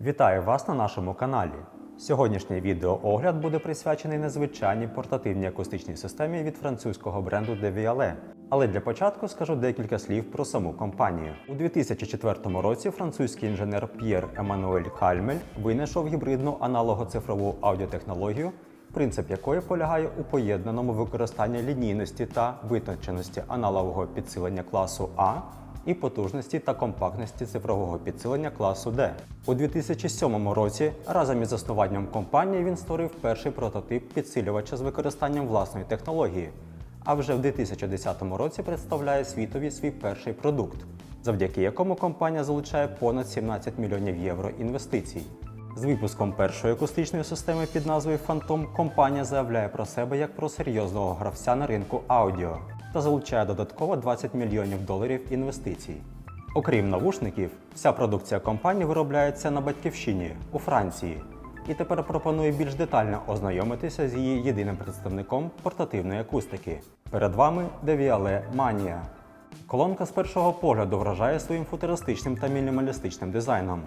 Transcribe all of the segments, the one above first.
Вітаю вас на нашому каналі. Сьогоднішній відеоогляд буде присвячений незвичайній портативній акустичній системі від французького бренду Devialet. Але для початку скажу декілька слів про саму компанію. У 2004 році французький інженер П'єр Еммануель Кальмель винайшов гібридну аналогоцифрову аудіотехнологію, принцип якої полягає у поєднаному використанні лінійності та витонченості аналогового підсилення класу А і потужності та компактності цифрового підсилення класу D. У 2007 році разом із заснуванням компанії він створив перший прототип підсилювача з використанням власної технології, а вже в 2010 році представляє світові свій перший продукт, завдяки якому компанія залучає понад 17 мільйонів євро інвестицій. З випуском першої акустичної системи під назвою Phantom компанія заявляє про себе як про серйозного гравця на ринку аудіо та залучає додатково 20 мільйонів доларів інвестицій. Окрім навушників, вся продукція компанії виробляється на батьківщині у Франції. І тепер пропоную більш детально ознайомитися з її єдиним представником портативної акустики. Перед вами Devialet Mania. Колонка з першого погляду вражає своїм футуристичним та мінімалістичним дизайном.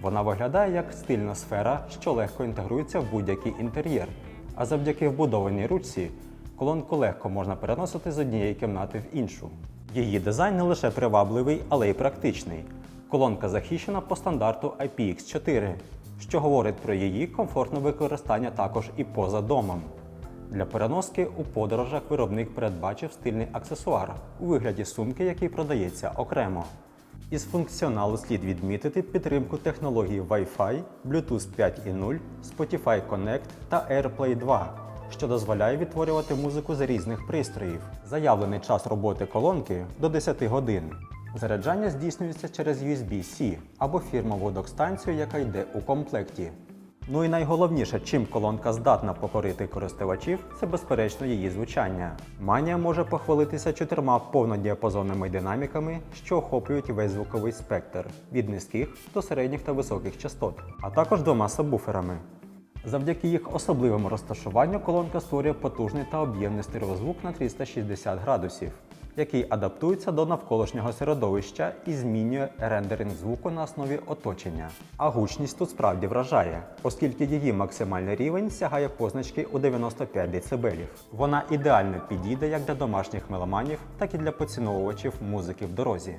Вона виглядає як стильна сфера, що легко інтегрується в будь-який інтер'єр. А завдяки вбудованій ручці колонку легко можна переносити з однієї кімнати в іншу. Її дизайн не лише привабливий, але й практичний. Колонка захищена по стандарту IPX4, що говорить про її комфортне використання також і поза домом. Для переноски у подорожах виробник передбачив стильний аксесуар у вигляді сумки, який продається окремо. Із функціоналу слід відмітити підтримку технологій Wi-Fi, Bluetooth 5.0, Spotify Connect та AirPlay 2, що дозволяє відтворювати музику з різних пристроїв. Заявлений час роботи колонки до 10 годин. Заряджання здійснюється через USB-C або фірмову док-станцію, яка йде у комплекті. Ну і найголовніше, чим колонка здатна покорити користувачів, це безперечно її звучання. Манія може похвалитися чотирма повнодіапазонними динаміками, що охоплюють весь звуковий спектр від низьких до середніх та високих частот, а також двома сабвуферами. Завдяки їх особливому розташуванню колонка створює потужний та об'ємний стереозвук на 360 градусів, який адаптується до навколишнього середовища і змінює рендеринг звуку на основі оточення. А гучність тут справді вражає, оскільки її максимальний рівень сягає позначки у 95 дБ. Вона ідеально підійде як для домашніх меломанів, так і для поціновувачів музики в дорозі.